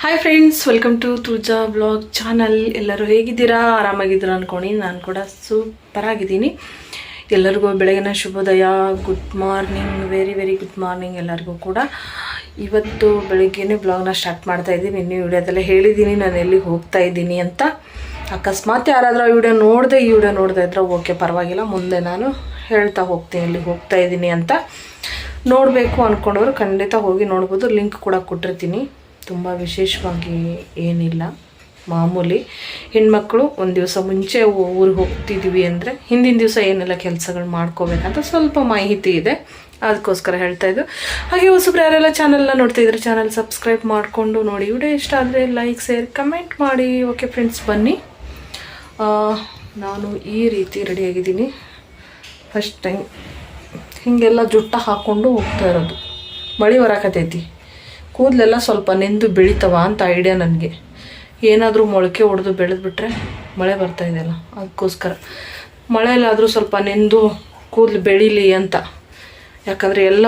Hi friends welcome to ತುಜಾ blog channel ಎಲ್ಲರೂ ಹೇಗಿದ್ದೀರಾ? ಆರಾಮಾಗಿದ್ದೀರಾ ಅಂದ್ಕೊಂಡು ನಾನು ಕೂಡ ಸೂಪರ್ ಆಗಿದ್ದೀನಿ ಎಲ್ಲರಿಗೂ ಬೆಳಗಿನ ಶುಭೋದಯ good morning very very good morning ಎಲ್ಲರಿಗೂ ಕೂಡ. ಇವತ್ತು ಬೆಳಗ್ಗೆನೇ ಬ್ಲಾಗ್ನ ಸ್ಟಾರ್ಟ್ ಮಾಡ್ತಾ ಇದ್ದೀನಿ. ನಿನ್ನೆ ವಿಡಿಯೋದಲ್ಲೇ ಹೇಳಿದ್ದೀನಿ, ನಾನು ಎಲ್ಲಿಗೆ ಹೋಗ್ತಾ ಇದ್ದೀನಿ ಅಂತ. ಅಕಸ್ಮಾತ್ ಯಾರಾದರೂ ಆ ವಿಡಿಯೋ ನೋಡಿದೆ, ಈ ವಿಡಿಯೋ ನೋಡ್ತಾ ಇದ್ರೆ ಓಕೆ ಪರವಾಗಿಲ್ಲ. ಮುಂದೆ ನಾನು ಹೇಳ್ತಾ ಹೋಗ್ತೀನಿ, ಎಲ್ಲಿಗೆ ಹೋಗ್ತಾ ಇದ್ದೀನಿ ಅಂತ. ನೋಡಬೇಕು ಅಂದ್ಕೊಂಡವರು ಖಂಡಿತ ಹೋಗಿ ನೋಡ್ಬೋದು. ಲಿಂಕ್ ಕೂಡ ಕೊಟ್ಟಿರ್ತೀನಿ. ತುಂಬ ವಿಶೇಷವಾಗಿ ಏನಿಲ್ಲ. ಮಾಮೂಲಿ ಹೆಣ್ಮಕ್ಳು ಒಂದು ದಿವಸ ಮುಂಚೆ ಊರಿಗೆ ಹೋಗ್ತಿದ್ದೀವಿ ಅಂದರೆ ಹಿಂದಿನ ದಿವಸ ಏನೆಲ್ಲ ಕೆಲಸಗಳು ಮಾಡ್ಕೋಬೇಕಂತ ಸ್ವಲ್ಪ ಮಾಹಿತಿ ಇದೆ. ಅದಕ್ಕೋಸ್ಕರ ಹೇಳ್ತಾ ಇದ್ದು. ಹಾಗೆ ಹೊಸಬ್ರು ಯಾರೆಲ್ಲ ಚಾನಲ್ನ ನೋಡ್ತಿದ್ರೆ ಚಾನಲ್ ಸಬ್ಸ್ಕ್ರೈಬ್ ಮಾಡಿಕೊಂಡು ನೋಡಿ. ವಿಡಿಯೋ ಇಷ್ಟ ಆದರೆ ಲೈಕ್ ಶೇರ್ ಕಮೆಂಟ್ ಮಾಡಿ. ಓಕೆ ಫ್ರೆಂಡ್ಸ್ ಬನ್ನಿ. ನಾನು ಈ ರೀತಿ ರೆಡಿಯಾಗಿದ್ದೀನಿ ಫಸ್ಟ್ ಟೈಮ್ ಹೀಗೆಲ್ಲ ಜುಟ್ಟ ಹಾಕ್ಕೊಂಡು ಹೋಗ್ತಾ ಇರೋದು. ಮಳೆ ಬರಾಕತೈತಿ ಕೂದಲೆಲ್ಲ ಸ್ವಲ್ಪ ನೆಂದು ಬೆಳೀತವ ಅಂತ ಐಡಿಯಾ ನನಗೆ. ಏನಾದರೂ ಮೊಳಕೆ ಹೊಡೆದು ಬೆಳೆದ್ಬಿಟ್ರೆ ಮಳೆ ಬರ್ತಾ ಇದೆಯಲ್ಲ, ಅದಕ್ಕೋಸ್ಕರ. ಮಳೆಯಲ್ಲಾದರೂ ಸ್ವಲ್ಪ ನೆಂದು ಕೂದಲು ಬೆಳೀಲಿ ಅಂತ. ಯಾಕಂದರೆ ಎಲ್ಲ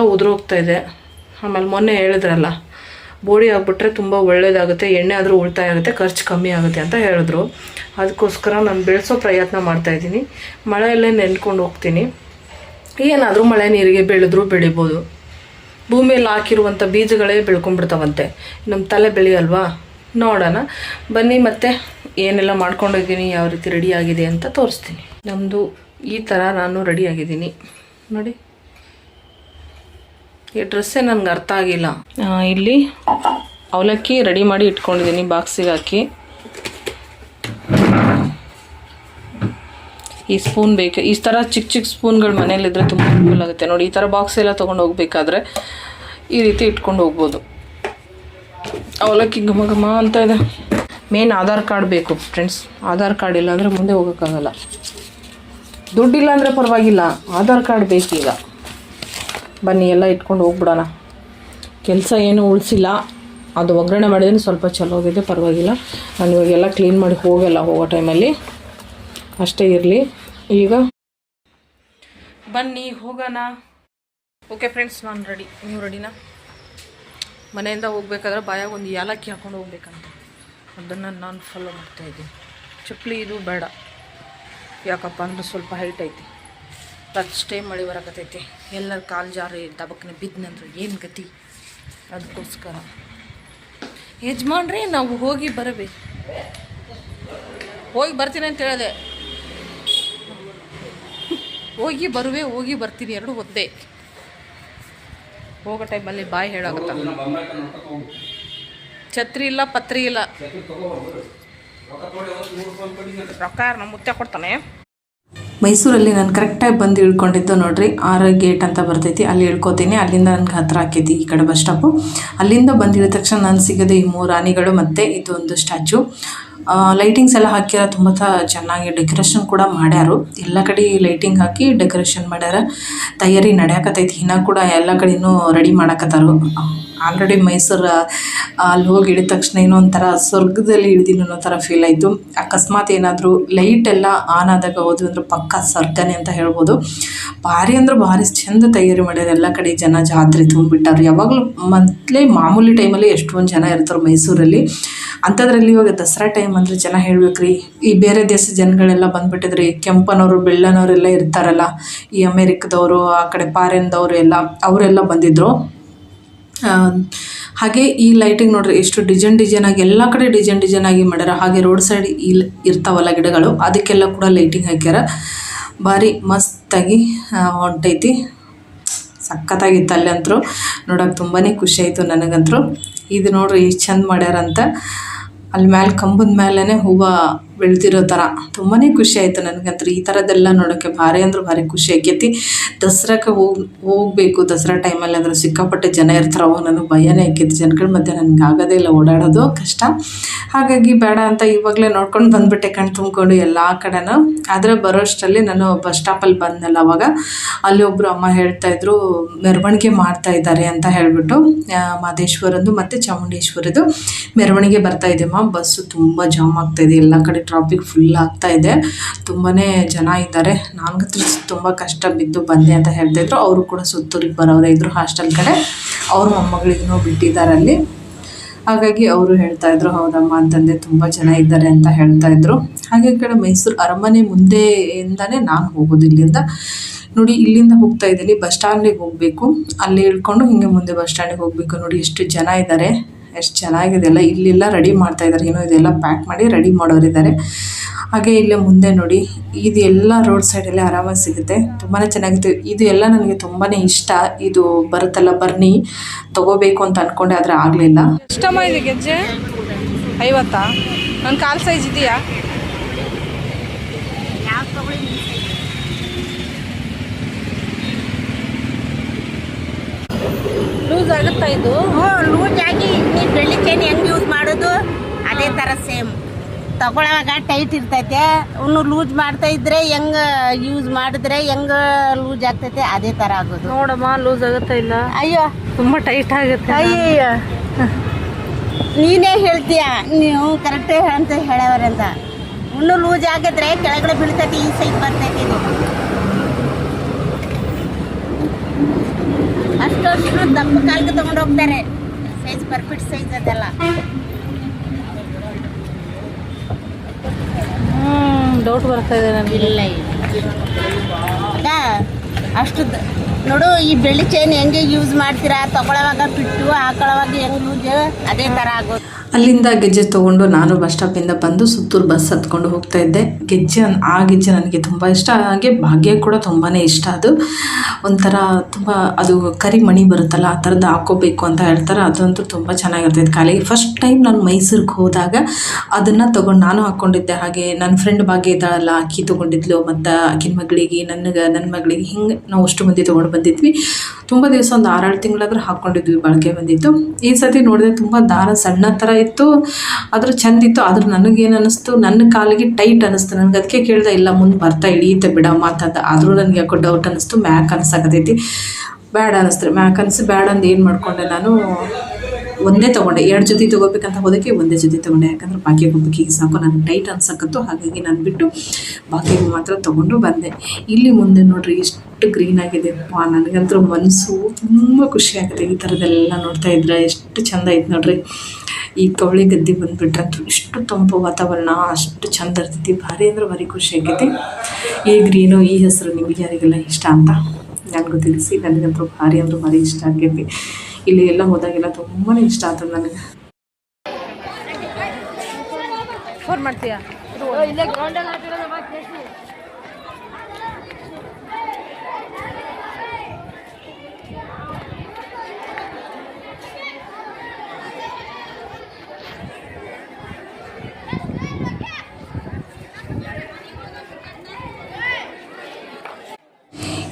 ಇದೆ. ಆಮೇಲೆ ಮೊನ್ನೆ ಹೇಳಿದ್ರಲ್ಲ, ಬೋಡಿ ಆಗಿಬಿಟ್ರೆ ತುಂಬ ಒಳ್ಳೇದಾಗುತ್ತೆ, ಎಣ್ಣೆ ಆದರೂ ಉಳಿತಾಯ ಆಗುತ್ತೆ ಖರ್ಚು ಕಮ್ಮಿ ಆಗುತ್ತೆ ಅಂತ ಹೇಳಿದ್ರು. ಅದಕ್ಕೋಸ್ಕರ ನಾನು ಬೆಳೆಸೋ ಪ್ರಯತ್ನ ಮಾಡ್ತಾಯಿದ್ದೀನಿ ಮಳೆಯಲ್ಲೇ ನೆನ್ಕೊಂಡು ಹೋಗ್ತೀನಿ. ಏನಾದರೂ ಮಳೆ ನೀರಿಗೆ ಬೆಳೆದ್ರೂ ಬೆಳಿಬೋದು. ಭೂಮಿಯಲ್ಲಿ ಹಾಕಿರುವಂಥ ಬೀಜಗಳೇ ಬೆಳ್ಕೊಂಡ್ಬಿಡ್ತಾವಂತೆ. ನಮ್ಮ ತಲೆ ಬೆಳೆಯಲ್ವಾ? ನೋಡೋಣ. ಬನ್ನಿ ಮತ್ತೆ ಏನೆಲ್ಲ ಮಾಡ್ಕೊಂಡಿದ್ದೀನಿ, ಯಾವ ರೀತಿ ರೆಡಿ ಆಗಿದೆ ಅಂತ ತೋರಿಸ್ತೀನಿ. ನಮ್ಮದು ಈ ಥರ ನಾನು ರೆಡಿ ಆಗಿದ್ದೀನಿ. ನೋಡಿ. ಈ ಡ್ರೆಸ್ಸೇ ನನಗೆ ಅರ್ಥ ಆಗಿಲ್ಲ. ಇಲ್ಲಿ ಅವಲಕ್ಕಿ ರೆಡಿ ಮಾಡಿ ಇಟ್ಕೊಂಡಿದ್ದೀನಿ ಬಾಕ್ಸಿಗೆ ಹಾಕಿ. ಈ ಸ್ಪೂನ್ ಬೇಕು ಈ ಥರ ಚಿಕ್ಕ ಚಿಕ್ಕ ಸ್ಪೂನ್ಗಳು ಮನೇಲಿದ್ದರೆ ತುಂಬ ಅನುಕೂಲ ಆಗುತ್ತೆ. ನೋಡಿ, ಈ ಥರ ಬಾಕ್ಸ್ ಎಲ್ಲ ತೊಗೊಂಡು ಹೋಗ್ಬೇಕಾದ್ರೆ ಈ ರೀತಿ ಇಟ್ಕೊಂಡು ಹೋಗ್ಬೋದು. ಅವಲಕ್ಕಿ ಘಮ ಘಮ ಅಂತ ಇದೆ. ಮೇನ್ ಆಧಾರ್ ಕಾರ್ಡ್ ಬೇಕು ಫ್ರೆಂಡ್ಸ್ ಆಧಾರ್ ಕಾರ್ಡ್ ಇಲ್ಲ ಅಂದರೆ ಮುಂದೆ ಹೋಗೋಕ್ಕಾಗಲ್ಲ. ದುಡ್ಡಿಲ್ಲ ಅಂದರೆ ಪರವಾಗಿಲ್ಲ. ಆಧಾರ್ ಕಾರ್ಡ್ ಬೇಕೀಗ. ಬನ್ನಿ, ಎಲ್ಲ ಇಟ್ಕೊಂಡು ಹೋಗ್ಬಿಡೋಣ. ಕೆಲಸ ಏನು ಉಳಿಸಿಲ್ಲ. ಅದು ಒಗ್ಗರಣೆ ಮಾಡಿದ್ರೆ ಸ್ವಲ್ಪ ಚಲೋ ಹೋಗಿದೆ ಪರವಾಗಿಲ್ಲ. ನಾನು ಇವಾಗೆಲ್ಲ ಕ್ಲೀನ್ ಮಾಡಿ ಹೋಗಲ್ಲ ಹೋಗೋ ಟೈಮಲ್ಲಿ ಅಷ್ಟೇ ಇರಲಿ. ಈಗ? ಬನ್ನಿ, ಹೋಗೋಣ. ಓಕೆ ಫ್ರೆಂಡ್ಸ್ ನಾನು ರೆಡಿ ನೀವು ರೆಡಿನಾ ಮನೆಯಿಂದ ಹೋಗ್ಬೇಕಾದ್ರೆ ಬಾಯಾಗ ಒಂದು ಏಲಕ್ಕಿ ಹಾಕೊಂಡು ಹೋಗ್ಬೇಕಂತ. ಅದನ್ನು ನಾನು ಫಾಲೋ ಮಾಡ್ತಾಯಿದ್ದೀನಿ ಚಪ್ಪಲಿ ಇದು ಬೇಡ. ಯಾಕಪ್ಪ ಅಂದ್ರೆ ಸ್ವಲ್ಪ ಹೈಟ್ ಐತಿ. ಸ್ಟೇ ಮಳೆ ಬರಕತ್ತೈತಿ ಎಲ್ಲರ ಕಾಲು ಜಾರಿ, ದಬಕ್ನೆ ಬಿದ್ದನಂದ್ರೆ ಏನು ಗತಿ? ಅದಕ್ಕೋಸ್ಕರ ಯಜಮಾನ್ರಿ, ನಾವು ಹೋಗಿ ಬರಬೇಕು. ಹೋಗಿ ಬರ್ತೀನಿ ಅಂತ ಹೇಳಿದೆ. ಹೋಗಿ ಬರುವೆ ಹೋಗಿ ಬರ್ತೀನಿ ಎರಡು ಒಂದೇ. ಹೋಗೋ ಟೈಮಲ್ಲಿ ಬಾಯಿ ಹೇಳಾಗುತ್ತ? ಛತ್ರಿ ಇಲ್ಲ ಪತ್ರಿ ಇಲ್ಲ. ರೊಕ್ಕ ನಮ್ಮ ಮುತ್ತೆ ಕೊಡ್ತಾನೆ? ಮೈಸೂರಲ್ಲಿ ನಾನು ಕರೆಕ್ಟಾಗಿ ಬಂದು ಇಳ್ಕೊಂಡಿದ್ದು ನೋಡ್ರಿ ಆರ ಗೇಟ್ ಅಂತ ಬರ್ತೈತಿ. ಅಲ್ಲಿ ಇಳ್ಕೊತೀನಿ ಅಲ್ಲಿಂದ ನನಗೆ ಹತ್ರ ಆಕೈತಿ ಈ ಕಡೆ ಬಸ್ ಸ್ಟಾಪು ಅಲ್ಲಿಂದ ಬಂದಿಳಿದ ತಕ್ಷಣ ನಾನು ಸಿಗೋದು ಈ ಮೂರು ಆನೆಗಳು ಮತ್ತು ಇದು ಒಂದು ಸ್ಟ್ಯಾಚು ಲೈಟಿಂಗ್ಸ್ ಎಲ್ಲ ಹಾಕ್ಯಾರ, ತುಂಬ ಚೆನ್ನಾಗಿ ಡೆಕೋರೇಷನ್ ಕೂಡ ಮಾಡ್ಯಾರು. ಎಲ್ಲ ಕಡೆ ಲೈಟಿಂಗ್ ಹಾಕಿ ಡೆಕೋರೇಷನ್ ಮಾಡ್ಯಾರ. ತಯಾರಿ ನಡೆಯಕತ್ತೈತಿ ಇನ್ನ ಕೂಡ ಎಲ್ಲ ಕಡೆನೂ ರೆಡಿ ಮಾಡಕತ್ತಾರು. ಆಲ್ರೆಡಿ ಮೈಸೂರು ಅಲ್ಲಿ ಹೋಗಿ ಇಳಿದ ತಕ್ಷಣ ಏನೋ ಒಂಥರ ಸ್ವರ್ಗದಲ್ಲಿ ಇಳಿದಿನ ಅನ್ನೋ ಥರ ಫೀಲ್ ಆಯಿತು. ಅಕಸ್ಮಾತ್ ಏನಾದರೂ ಲೈಟ್ ಎಲ್ಲ ಆನ್ ಆದಾಗ ಹೋದ್ವಿ ಅಂದ್ರೆ ಪಕ್ಕ ಸ್ವರ್ಗನೇ ಅಂತ ಹೇಳ್ಬೋದು. ಭಾರಿ ಅಂದ್ರೆ ಭಾರಿ ಚೆಂದ ತಯಾರಿ ಮಾಡ್ಯಾರ ಎಲ್ಲ ಕಡೆ ಜನ ಜಾತ್ರೆ ತುಂಬಿಟ್ಟಾರೆ. ಯಾವಾಗಲೂ ಮೊದಲೇ ಮಾಮೂಲಿ ಟೈಮಲ್ಲಿ ಎಷ್ಟೊಂದು ಜನ ಇರ್ತಾರೆ ಮೈಸೂರಲ್ಲಿ. ಅಂಥದ್ರಲ್ಲಿ ಇವಾಗ ದಸರಾ ಟೈಮ್ ಅಂದರೆ ಜನ ಹೇಳ್ಬೇಕ್ರಿ, ಈ ಬೇರೆ ದೇಶದ ಜನಗಳೆಲ್ಲ ಬಂದ್ಬಿಟ್ಟಿದ್ರಿ, ಕೆಂಪನವರು, ಬೆಳ್ಳನವರೆಲ್ಲ ಇರ್ತಾರಲ್ಲ, ಈ ಅಮೇರಿಕದವರು, ಆ ಕಡೆ ಫಾರಿನ್ದವರು ಎಲ್ಲ, ಅವರೆಲ್ಲ ಬಂದಿದ್ದರು ಹಾಗೆ ಈ ಲೈಟಿಂಗ್ ನೋಡ್ರಿ, ಎಷ್ಟು ಡಿಸೈನ್ ಡಿಸೈನ್ ಆಗಿ, ಎಲ್ಲ ಕಡೆ ಡಿಸೈನ್ ಡಿಸೈನ್ ಆಗಿ ಮಾಡ್ಯಾರ. ಹಾಗೆ ರೋಡ್ ಸೈಡ್ ಇಲ್ಲಿ ಇರ್ತಾವಲ್ಲ ಗಿಡಗಳು, ಅದಕ್ಕೆಲ್ಲ ಕೂಡ ಲೈಟಿಂಗ್ ಹಾಕ್ಯಾರ. ಭಾರಿ ಮಸ್ತಾಗಿ ಹೊಂಟೈತಿ. ಸಖತ್ತಾಗಿತ್ತು ಅಲ್ಲಿ ಅಂತರೂ ನೋಡೋಕೆ ತುಂಬಾ ಖುಷಿ ಆಯಿತು ನನಗಂತರೂ. ಇದು ನೋಡ್ರಿ, ಎಷ್ಟು ಚಂದ ಮಾಡ್ಯಾರಂತ. ಅಲ್ಲಿ ಮ್ಯಾಲೆ ಕಂಬದ ಮೇಲೇ ಹೂವು ಬೆಳೆದಿರೋ ಥರ ತುಂಬಾ ಖುಷಿ ಆಯಿತು ನನಗಂತೂ ಈ ಥರದ್ದೆಲ್ಲ ನೋಡೋಕ್ಕೆ ಭಾರಿ ಅಂದ್ರೆ ಭಾರಿ ಖುಷಿ ಆಕೈತಿ ದಸರಾಕ್ಕೆ ಹೋಗಿ ಹೋಗಬೇಕು. ದಸರಾ ಟೈಮಲ್ಲಿ ಅಂದ್ರೆ ಸಿಕ್ಕಾಪಟ್ಟೆ ಜನ ಇರ್ತಾರೆ ಅವಾಗ ನನಗೆ ಭಯನೇ ಆಕೈತಿ ಜನಗಳ ಮಧ್ಯೆ ನನಗೆ ಆಗೋದೇ ಇಲ್ಲ. ಓಡಾಡೋದು ಕಷ್ಟ. ಹಾಗಾಗಿ ಬೇಡ ಅಂತ ಇವಾಗಲೇ ನೋಡ್ಕೊಂಡು ಬಂದುಬಿಟ್ಟೆ ಕಣ್ ತುಂಬಿಕೊಂಡು ಎಲ್ಲ ಕಡೆನೂ. ಆದರೆ ಬರೋಷ್ಟರಲ್ಲಿ ನಾನು ಬಸ್ ಸ್ಟಾಪಲ್ಲಿ ಬಂದಲ್ಲ ಅವಾಗ. ಅಲ್ಲಿ ಒಬ್ಬರು ಅಮ್ಮ ಹೇಳ್ತಾ ಇದ್ರು, ಮೆರವಣಿಗೆ ಮಾಡ್ತಾ ಇದ್ದಾರೆ ಅಂತ ಹೇಳಿಬಿಟ್ಟು ಮಾದೇಶ್ವರಂದು ಮತ್ತು ಚಾಮುಂಡೇಶ್ವರದ್ದು ಮೆರವಣಿಗೆ ಬರ್ತಾ ಇದೆಯಮ್ಮ ಬಸ್ಸು ತುಂಬ ಜಾಮ್ ಆಗ್ತಾಯಿದೆ ಎಲ್ಲ ಕಡೆ ಟ್ರಾಫಿಕ್ ಫುಲ್ ಆಗ್ತಾ ಇದೆ. ತುಂಬಾ ಜನ ಇದ್ದಾರೆ. ನನಗಂತೂ ತುಂಬ ಕಷ್ಟ ಬಿದ್ದು ಬಂದೆ ಅಂತ ಹೇಳ್ತಿದ್ರು ಅವರು ಕೂಡ ಸುತ್ತೂರಿಗೆ ಬರೋರೇ ಇದ್ದರು ಹಾಸ್ಟೆಲ್ ಕಡೆ. ಅವ್ರ ಮೊಮ್ಮಗಳಿಗೂ ಬಿಟ್ಟಿದ್ದಾರೆ ಅಲ್ಲಿ. ಹಾಗಾಗಿ ಅವರು ಹೇಳ್ತಾ ಇದ್ರು, ಹೌದಮ್ಮ ಅಂತಂದೆ ತುಂಬ ಜನ ಇದ್ದಾರೆ ಅಂತ ಹೇಳ್ತಾ ಇದ್ರು. ಹಾಗೆ ಕಡೆ ಮೈಸೂರು ಅರಮನೆ ಮುಂದೆಯಿಂದಾನೇ ನಾನು ಹೋಗೋದು ಇಲ್ಲಿಂದ. ನೋಡಿ, ಇಲ್ಲಿಂದ ಹೋಗ್ತಾ ಇದ್ದೀನಿ. ಬಸ್ ಸ್ಟ್ಯಾಂಡಿಗೆ ಹೋಗಬೇಕು. ಅಲ್ಲಿ ಇಳ್ಕೊಂಡು ಹಿಂಗೆ ಮುಂದೆ ಬಸ್ ಸ್ಟ್ಯಾಂಡಿಗೆ ಹೋಗಬೇಕು. ನೋಡಿ, ಎಷ್ಟು ಜನ ಇದ್ದಾರೆ. ಎಷ್ಟು ಚೆನ್ನಾಗಿದೆ ಎಲ್ಲ ಇಲ್ಲೆಲ್ಲ ರೆಡಿ ಮಾಡ್ತಾ ಇದ್ದಾರೆ ಏನೋ ಇದೆಲ್ಲ ಪ್ಯಾಕ್ ಮಾಡಿ ರೆಡಿ ಮಾಡೋರಿದ್ದಾರೆ ಹಾಗೆ ಇಲ್ಲೇ ಮುಂದೆ ನೋಡಿ, ಇದು ಎಲ್ಲ ರೋಡ್ ಸೈಡಲ್ಲೇ ಆರಾಮಾಗಿ ಸಿಗುತ್ತೆ. ತುಂಬಾ ಚೆನ್ನಾಗಿತ್ತು. ಇದು ಎಲ್ಲ ನನಗೆ ತುಂಬಾ ಇಷ್ಟ. ಇದು ಬರುತ್ತಲ್ಲ ಬರ್ನಿ ತಗೋಬೇಕು ಅಂತ ಅಂದ್ಕೊಂಡೆ ಆದರೆ ಆಗಲಿಲ್ಲ. ಎಷ್ಟಮ್ಮ ಇದೆ ಗೆಜ್ಜೆ ಐವತ್ತಾ? ನನ್ನ ಕಾಲು ಸೈಜ್ ಇದೆಯಾ? ಇದು ಹ್ಞೂ ಲೂಸ್ ಆಗಿ ಬೆಳ್ಳಿ ಚೈನ್ ಹೆಂಗೆ ಯೂಸ್ ಮಾಡೋದು? ಅದೇ ಥರ ಸೇಮ್ ತಗೊಳ್ಳೋವಾಗ ಟೈಟ್ ಇರ್ತೈತೆ. ಇನ್ನು ಲೂಸ್ ಮಾಡ್ತಾ ಇದ್ರೆ ಹೆಂಗ ಯೂಸ್ ಮಾಡಿದ್ರೆ ಹೆಂಗ ಲೂಸ್ ಆಗ್ತೈತೆ ಅದೇ ತರ ಆಗೋದು. ನೋಡಮ್ಮ ಲೂಸ್ ಆಗುತ್ತಾ ಇಲ್ಲ? ಅಯ್ಯೋ. ತುಂಬಾ ಟೈಟ್ ಆಗುತ್ತೆ ಅಯ್ಯಯ್ಯ ನೀನೇ. ಹೇಳ್ತೀಯ? ನೀವು ಕರೆಕ್ಟೇ ಅಂತ. ಹೇಳವರಂತ ಇನ್ನು ಲೂಸ್ ಆಗಿದ್ರೆ ಕೆಳಗಡೆ ಬೀಳ್ತೈತಿ ಈ ಸೈಡ್ ಬರ್ತೈತಿ ಇದು ಅಷ್ಟು ಅಷ್ಟು ದಪ್ಪ ಕಾಲ್ಗೆ ತಗೊಂಡು ಹೋಗ್ತಾರೆ. ಸೈಜ್ ಪರ್ಫೆಕ್ಟ್ ಸೈಜ್ ಅದೆಲ್ಲ. ಡೌಟ್ ಬರ್ತಾ ಇದೆ ನನಗೆ. ಇಲ್ಲ ಅದ ಅಷ್ಟು ನೋಡು ಈ ಬೆಳ್ಳಿ ಚೈನ್ ಹೆಂಗೆ ಯೂಸ್ ಮಾಡ್ತೀರಾ? ತಗೊಳ್ಳೋವಾಗ ಬಿಟ್ಟು ಹಾಕೊಳ್ಳೋವಾಗ ಹೆಂಗೆ ಯೂಸ್ ಅದೇ ಥರ ಆಗೋದು. ಅಲ್ಲಿಂದ ಗೆಜ್ಜೆ ತೊಗೊಂಡು ನಾನು ಬಸ್ ಸ್ಟಾಪಿಂದ ಬಂದು ಸುತ್ತೂರು ಬಸ್ ಹತ್ಕೊಂಡು ಹೋಗ್ತಾ ಇದ್ದೆ. ಗೆಜ್ಜೆ ಆ ಗೆಜ್ಜೆ ನನಗೆ ತುಂಬ ಇಷ್ಟ. ಹಾಗೆ ಭಾಗ್ಯ ಕೂಡ ತುಂಬಾ ಇಷ್ಟ ಅದು. ಒಂಥರ ತುಂಬ ಅದು ಕರಿ ಮಣಿ ಬರುತ್ತಲ್ಲ, ಆ ಥರದ್ದು ಹಾಕೋಬೇಕು ಅಂತ ಹೇಳ್ತಾರೆ. ಅದಂತೂ ತುಂಬ ಚೆನ್ನಾಗಿರ್ತೈತೆ. ಕಾಲಿಗೆ ಫಸ್ಟ್ ಟೈಮ್ ನಾನು ಮೈಸೂರಿಗೆ ಹೋದಾಗ ಅದನ್ನು ತೊಗೊಂಡು ನಾನು ಹಾಕ್ಕೊಂಡಿದ್ದೆ ಹಾಗೆ ನನ್ನ ಫ್ರೆಂಡ್ ಭಾಗ್ಯ ಇದ್ದಾಳಲ್ಲ ಅಕ್ಕಿ ತೊಗೊಂಡಿದ್ಲು. ಮತ್ತು ಆಕಿನ ಮಗಳಿಗೆ, ನನಗೆ ನನ್ನ ಮಗಳಿಗೆ ಹಿಂಗೆ ನಾವು ಅಷ್ಟು ಮಂದಿ ತೊಗೊಂಡು ಬಂದಿದ್ವಿ. ತುಂಬ ದಿವಸ ಒಂದು ಆರೇಳು ತಿಂಗಳಾದ್ರೂ ಹಾಕ್ಕೊಂಡಿದ್ವಿ ಬಳಕೆ ಬಂದಿತ್ತು. ಈ ಸತಿ ನೋಡಿದ್ರೆ ತುಂಬ ದಾರ ಸಣ್ಣ ಥರ ಇತ್ತು. ಆದರೂ ಚೆಂದಿತ್ತು ಆದ್ರೆ ನನಗೇನು ಅನ್ನಿಸ್ತು ನನ್ನ ಕಾಲಿಗೆ ಟೈಟ್ ಅನ್ನಿಸ್ತು ನನಗೆ ಅದಕ್ಕೆ ಕೇಳಿದೆ, ಇಲ್ಲ, ಮುಂದೆ ಬರ್ತಾ ಇಳಿಯುತ್ತೆ ಬಿಡ ಅಂತಂದ. ಆದರೂ ನನಗೆ ಯಾಕೋ ಡೌಟ್ ಅನ್ನಿಸ್ತು ಮ್ಯಾಕ್ ಅನ್ಸಕತೈತಿ ಬೇಡ ಅನ್ನಿಸ್ತು ಮ್ಯಾಕ್ ಅನಿಸಿ ಬ್ಯಾಡ ಅಂದು ಏನು ಮಾಡಿಕೊಂಡೆ ನಾನು? ಒಂದೇ ತಗೊಂಡೆ. ಎರಡು ಜೊತೆ ತೊಗೋಬೇಕಂತ ಹೋದಕ್ಕೆ ಒಂದೇ ಜೊತೆ ತಗೊಂಡೆ. ಯಾಕಂದ್ರೆ ಬಾಕಿ ಒಬ್ಬಕ್ಕಿಗೆ ಸಾಕು ನನಗೆ ಟೈಟ್ ಅನ್ಸಕ್ಕತ್ತು ಹಾಗಾಗಿ ನಾನು ಬಿಟ್ಟು ಬಾಕಿಗೆ ಮಾತ್ರ ತಗೊಂಡು ಬಂದೆ. ಇಲ್ಲಿ ಮುಂದೆ ನೋಡ್ರಿ ಎಷ್ಟು ಗ್ರೀನ್ ಆಗಿದೆ ವಾ ನನಗಂತೂ ಮನಸ್ಸು ತುಂಬ ಖುಷಿ ಆಗುತ್ತೆ ಈ ಥರದ್ದೆಲ್ಲ ನೋಡ್ತಾ ಇದ್ರೆ. ಎಷ್ಟು ಚಂದ ಐತೆ ನೋಡ್ರಿ. ಈ ಕವಳಿ ಗದ್ದೆ ಬಂದುಬಿಟ್ರಂತೂ ಇಷ್ಟು ತಂಪು ವಾತಾವರಣ, ಅಷ್ಟು ಚಂದ ಇರ್ತೈತಿ. ಭಾರಿ ಅಂದ್ರೆ ಭಾರಿ ಖುಷಿ ಆಗೈತಿ ಈ ಗ್ರೀನು, ಈ ಹೆಸರು ನಿಮಗೆ ಯಾರಿಗೆಲ್ಲ ಇಷ್ಟ ಅಂತ ನನಗೂ ತಿಳಿಸಿ ನನಗಂತೂ ಭಾರಿ ಅಂದ್ರೆ ಭಾರಿ ಇಷ್ಟ ಆಗೈತಿ ಇಲ್ಲಿ ಎಲ್ಲ ಹೋದಾಗೆಲ್ಲ ತುಂಬಾ ಇಷ್ಟ ಆಯ್ತು ನನಗೆ. ಫೋನ್ ಮಾಡ್ತೀಯಾ?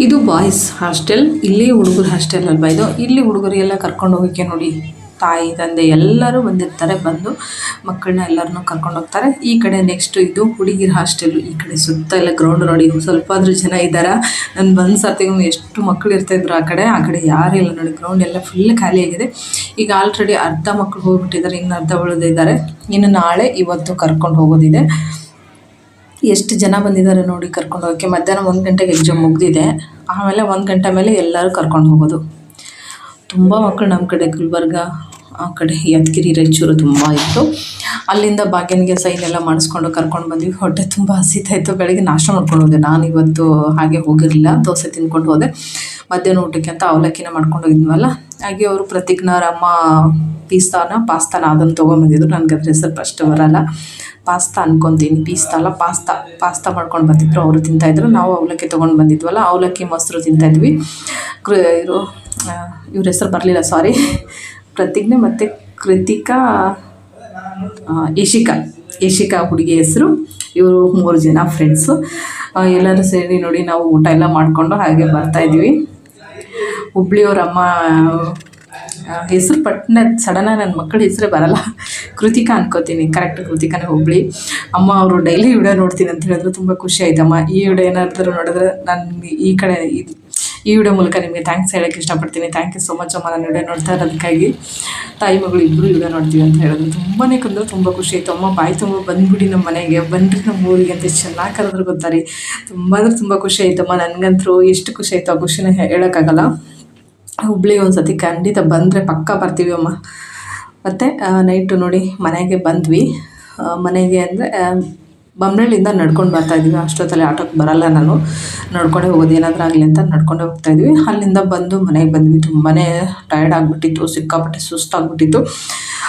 ಇದು ಬಾಯ್ಸ್ ಹಾಸ್ಟೆಲ್, ಇಲ್ಲಿ ಹುಡುಗರು ಹಾಸ್ಟೆಲ್ ಅಲ್ವಾ ಇದು? ಇಲ್ಲಿ ಹುಡುಗರಿಗೆಲ್ಲ ಕರ್ಕೊಂಡು ಹೋಗೋಕ್ಕೆ ನೋಡಿ, ತಾಯಿ, ತಂದೆ ಎಲ್ಲರೂ ಬಂದಿರ್ತಾರೆ, ಬಂದು ಮಕ್ಕಳನ್ನ ಎಲ್ಲರನ್ನೂ ಕರ್ಕೊಂಡು ಹೋಗ್ತಾರೆ ಈ ಕಡೆ ನೆಕ್ಸ್ಟ್ ಇದು ಹುಡುಗಿರ ಹಾಸ್ಟೆಲ್, ಈ ಕಡೆ ಸುತ್ತ ಎಲ್ಲ ಗ್ರೌಂಡ್ ನೋಡಿ ಸ್ವಲ್ಪ ಆದರೂ ಜನ ಇದ್ದಾರೆ? ನಾನು ಬಂದ ಸರ್ತಿಗೂ ಎಷ್ಟು ಮಕ್ಕಳು ಇರ್ತಾಯಿದ್ರು ಆ ಕಡೆ ಆ ಕಡೆ ಯಾರೂ ಇಲ್ಲ ನೋಡಿ ಗ್ರೌಂಡ್ ಎಲ್ಲ ಫುಲ್ ಖಾಲಿಯಾಗಿದೆ ಈಗ ಆಲ್ರೆಡಿ ಅರ್ಧ ಮಕ್ಕಳು ಹೋಗ್ಬಿಟ್ಟಿದ್ದಾರೆ, ಇನ್ನು ಅರ್ಧ ಉಳಿದಿದ್ದಾರೆ. ಇನ್ನು ನಾಳೆ ಇವತ್ತು ಕರ್ಕೊಂಡು ಹೋಗೋದಿದೆ. ಎಷ್ಟು ಜನ ಬಂದಿದ್ದಾರೆ ನೋಡಿ ಕರ್ಕೊಂಡು ಹೋಗೋಕ್ಕೆ ಮಧ್ಯಾಹ್ನ ಒಂದು ಗಂಟೆಗೆ ಎಕ್ಸಾಮ್ ಮುಗ್ದಿದೆ. ಆಮೇಲೆ ಒಂದು ಗಂಟೆ ಮೇಲೆ ಎಲ್ಲರೂ ಕರ್ಕೊಂಡು ಹೋಗೋದು. ತುಂಬ ಮಕ್ಕಳು ನಮ್ಮ ಕಡೆ ಗುಲ್ಬರ್ಗ, ಆ ಕಡೆ ಯಾದಗಿರಿ, ರಾಯಚೂರು ತುಂಬ ಇತ್ತು. ಅಲ್ಲಿಂದ ಬಾಗಿನಿಗೆ ಸೈನ್ ಎಲ್ಲ ಮಾಡಿಸ್ಕೊಂಡು ಕರ್ಕೊಂಡು ಬಂದ್ವಿ. ಹೊಟ್ಟೆ ತುಂಬ ಹಸಿತಾಯಿತ್ತು ಬೆಳಗ್ಗೆ ನಾಷ್ಟ ಮಾಡ್ಕೊಂಡು ಹೋದೆ. ನಾನು ಇವತ್ತು ಹಾಗೆ ಹೋಗಿರಲಿಲ್ಲ. ದೋಸೆ ತಿನ್ಕೊಂಡು ಹೋದೆ. ಮಧ್ಯಾಹ್ನ ಊಟಕ್ಕೆ ಅಂತ ಅವಲಕ್ಕಿನ ಮಾಡ್ಕೊಂಡು ಹೋಗಿದ್ವಲ್ಲ. ಹಾಗೆ ಅವರು ಪ್ರತಿಜ್ಞಾರಮ್ಮ ಪೀಸ್ತಾನ, ಪಾಸ್ತಾನ ಅದನ್ನು ತೊಗೊಂಬಂದಿದ್ರು ನನಗೆ ಅದ್ರ ಹೆಸರು ಫಸ್ಟ್ ಬರಲ್ಲ. ಪಾಸ್ತಾ ಅನ್ಕೊತೀನಿ. ಪಿಸ್ತಾ ಅಲ್ಲ, ಪಾಸ್ತಾ ಪಾಸ್ತಾ ಮಾಡ್ಕೊಂಡು ಬಂದಿದ್ರು. ಅವರು ತಿಂತಾಯಿದ್ರು ನಾವು ಅವಲಕ್ಕಿ ತೊಗೊಂಡು ಬಂದಿದ್ವಲ್ಲ, ಅವಲಕ್ಕಿ ಮೊಸರು ತಿಂತಾಯಿದ್ವಿ ಕೃ ಇವರು ಇವ್ರ ಹೆಸರು ಬರಲಿಲ್ಲ ಸಾರಿ ಪ್ರತಿಜ್ಞೆ ಮತ್ತು ಕೃತಿಕಾ ಯಶಿಕಾ ಯಶಿಕಾ ಹುಡುಗಿ ಹೆಸರು. ಇವರು ಮೂರು ಜನ ಫ್ರೆಂಡ್ಸು ಎಲ್ಲರೂ ಸೇರಿ ನೋಡಿ ನಾವು ಊಟ ಎಲ್ಲ ಮಾಡಿಕೊಂಡು ಹಾಗೆ ಬರ್ತಾಯಿದ್ವಿ ಹುಬ್ಳಿಯವ್ರ ಅಮ್ಮ ಹೆಸರು ಪಟ್ಟನೆ ಸಡನ್ನಾಗಿ ನನ್ನ ಮಕ್ಕಳ ಹೆಸರೇ ಬರಲ್ಲ. ಕೃತಿಕಾ ಅನ್ಕೋತೀನಿ. ಕರೆಕ್ಟ್ ಕೃತಿಕಾನೇ ಹುಬ್ಳಿ ಅಮ್ಮ ಅವರು ಡೈಲಿ ವಿಡಿಯೋ ನೋಡ್ತೀನಿ ಅಂತ ಹೇಳಿದ್ರು ತುಂಬ ಖುಷಿ ಆಯ್ತಮ್ಮ ಈ ವಿಡಿಯೋ ಏನಾದರೂ ನೋಡಿದ್ರೆ ನನಗೆ ಈ ಕಡೆ ಇದು, ಈ ವಿಡಿಯೋ ಮೂಲಕ ನಿಮಗೆ ಥ್ಯಾಂಕ್ಸ್ ಹೇಳೋಕ್ಕೆ ಇಷ್ಟಪಡ್ತೀನಿ. ಥ್ಯಾಂಕ್ ಯು ಸೋ ಮಚ್ ಅಮ್ಮ. ನಾನು ವಿಡಿಯೋ ನೋಡ್ತಾ ಇರೋದಕ್ಕಾಗಿ. ತಾಯಿ ಮಗಳು ಇಬ್ಬರು ವಿಡಿಯೋ ನೋಡ್ತೀವಿ ಅಂತ ಹೇಳಿದ್ರು. ತುಂಬಾ ಕಂದ್ರೆ ತುಂಬ ಖುಷಿ ಆಯಿತು. ಅಮ್ಮ, ಬಾಯಿ ತುಂಬ ಬಂದ್ಬಿಡಿ ನಮ್ಮ ಮನೆಗೆ. ಬಂದ್ರಿ ನಮ್ಮ ಊರಿಗೆ ಅಂತ ಚೆನ್ನಾಗಿ ಕರೆದ್ರು ಗೊತ್ತಾರೆ ತುಂಬ ಅಂದ್ರೆ ತುಂಬ ಖುಷಿ ಆಯ್ತಮ್ಮ. ನನಗಂತೂ ಎಷ್ಟು ಖುಷಿ ಆಯಿತು ಆ ಖುಷಿನ ಹೇಳೋಕ್ಕಾಗಲ್ಲ. ಹುಬ್ಳಿಗೆ ಒಂದು ಸತಿ ಖಂಡಿತ ಬಂದರೆ ಪಕ್ಕ ಬರ್ತೀವಿ ಅಮ್ಮ. ಮತ್ತು ನೈಟು ನೋಡಿ ಮನೆಗೆ ಬಂದ್ವಿ. ಮನೆಗೆ ಅಂದರೆ ಬಮ್ನಳ್ಳಿಯಿಂದ ನಡ್ಕೊಂಡು ಬರ್ತಾ ಇದ್ವಿ ಅಷ್ಟೊತ್ತಲ್ಲಿ ಆಟೋಕ್ಕೆ ಬರಲ್ಲ ನಾನು. ನಡ್ಕೊಂಡೇ ಹೋಗೋದು. ಏನಾದರೂ ಆಗಲಿ ಅಂತ ನಡ್ಕೊಂಡೇ ಹೋಗ್ತಾ ಇದ್ವಿ ಅಲ್ಲಿಂದ ಬಂದು ಮನೆಗೆ ಬಂದ್ವಿ. ತುಂಬಾ ಟಯರ್ಡ್ ಆಗಿಬಿಟ್ಟಿತ್ತು. ಸಿಕ್ಕಾಪಟ್ಟೆ ಸುಸ್ತಾಗ್ಬಿಟ್ಟಿತ್ತು.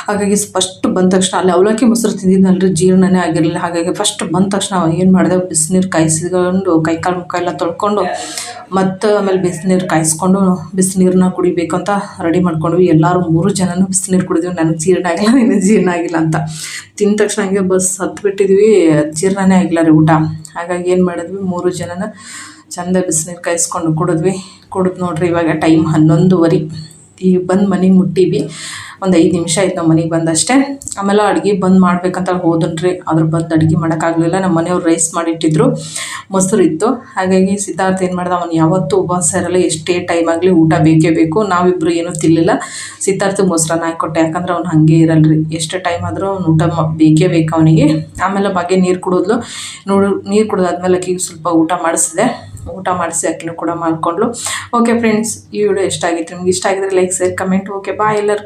ಹಾಗಾಗಿ ಫಸ್ಟ್ ಬಂದ ತಕ್ಷಣ ಅಲ್ಲಿ ಅವಲಕ್ಕಿ ಮೊಸರು ತಿಂದಿದ್ನಲ್ರಿ, ಜೀರ್ಣನೇ ಆಗಿರಲಿಲ್ಲ. ಹಾಗಾಗಿ ಫಸ್ಟ್ ಬಂದ ತಕ್ಷಣ ಏನು ಮಾಡಿದೆ, ಬಿಸಿನೀರು ಕಾಯಿಸ್ಕೊಂಡು ಕೈ ಕಾಲು ಮುಖ ಎಲ್ಲ ತೊಳ್ಕೊಂಡು, ಮತ್ತು ಆಮೇಲೆ ಬಿಸಿನೀರು ಕಾಯಿಸ್ಕೊಂಡು ಬಿಸಿನೀರನ್ನ ಕುಡಿಬೇಕಂತ ರೆಡಿ ಮಾಡ್ಕೊಂಡ್ವಿ. ಎಲ್ಲರೂ ಮೂರು ಜನನು ಬಿಸಿನೀರು ಕುಡಿದ್ವಿ. ನನಗೆ ಜೀರ್ಣ ಆಗಿಲ್ಲ, ನಿನಗೆ ಜೀರ್ಣ ಆಗಿಲ್ಲ ಅಂತ. ತಿಂದ ತಕ್ಷಣ ಹಂಗೆ ಬಸ್ ಹತ್ಬಿಟ್ಟಿದ್ವಿ ಜೀರ್ಣನೇ ಆಗಿಲ್ಲ ರೀ ಊಟ. ಹಾಗಾಗಿ ಏನು ಮಾಡಿದ್ವಿ, ಮೂರು ಜನನ ಚಂದ ಬಿಸಿನೀರು ಕಾಯಿಸ್ಕೊಂಡು ಕುಡಿದ್ವಿ. ಕುಡಿದು ನೋಡ್ರಿ ಇವಾಗ ಟೈಮ್ ಹನ್ನೊಂದುವರೆ. ಈಗ ಬಂದು ಮನೆಗೆ ಮುಟ್ಟೀವಿ. ಒಂದು ಐದು ನಿಮಿಷ ಆಯ್ತು ನಮ್ಮ ಮನೆಗೆ ಬಂದಷ್ಟೇ. ಆಮೇಲೆ ಅಡುಗೆ ಬಂದು ಮಾಡ್ಬೇಕಂತ ಹೋದನ್ರಿ. ಅದ್ರ ಬಂದು ಅಡುಗೆ ಮಾಡೋಕ್ಕಾಗಲಿಲ್ಲ ನಮ್ಮ ಮನೆಯವ್ರು ರೈಸ್ ಮಾಡಿಟ್ಟಿದ್ರು. ಮೊಸರು ಇತ್ತು. ಹಾಗಾಗಿ ಸಿದ್ಧಾರ್ಥ ಏನು ಮಾಡ್ದೆ, ಅವನು ಯಾವತ್ತೂ ಉಪವಾಸ ಇರಲ್ಲ, ಎಷ್ಟೇ ಟೈಮ್ ಆಗಲಿ ಊಟ ಬೇಕೇ ಬೇಕು. ನಾವಿಬ್ಬರು ಏನೂ ತಿನ್ನಲಿಲ್ಲ ಸಿದ್ಧಾರ್ಥ ಮೊಸರನ್ನ ಹಾಕ್ಕೊಟ್ಟೆ ಯಾಕಂದ್ರೆ ಅವ್ನು ಹಾಗೆ ಇರಲ್ರಿ. ಎಷ್ಟು ಟೈಮ್ ಆದರೂ ಅವ್ನು ಊಟ ಬೇಕೇ ಬೇಕು ಅವನಿಗೆ. ಆಮೇಲೆ ಬಗ್ಗೆ ನೀರು ಕುಡಿದ್ಲು. ನೋಡು, ನೀರು ಕುಡಿದಾದ್ಮೇಲೆ ಆಕಿಗೆ ಸ್ವಲ್ಪ ಊಟ ಮಾಡಿಸಿದೆ. ಊಟ ಮಾಡಿಸಿ ಅಕ್ಕಿನೂ ಕೂಡ ಮಾಡ್ಕೊಂಡ್ಲು. ಓಕೆ ಫ್ರೆಂಡ್ಸ್ ಈ ವಿಡಿಯೋ ಇಷ್ಟ ಆಗಿತ್ತು ನಿಮ್ಗೆ ಇಷ್ಟ ಆಗಿದ್ರೆ like share comment okay bye ಎಲ್ಲರಿಗೂ.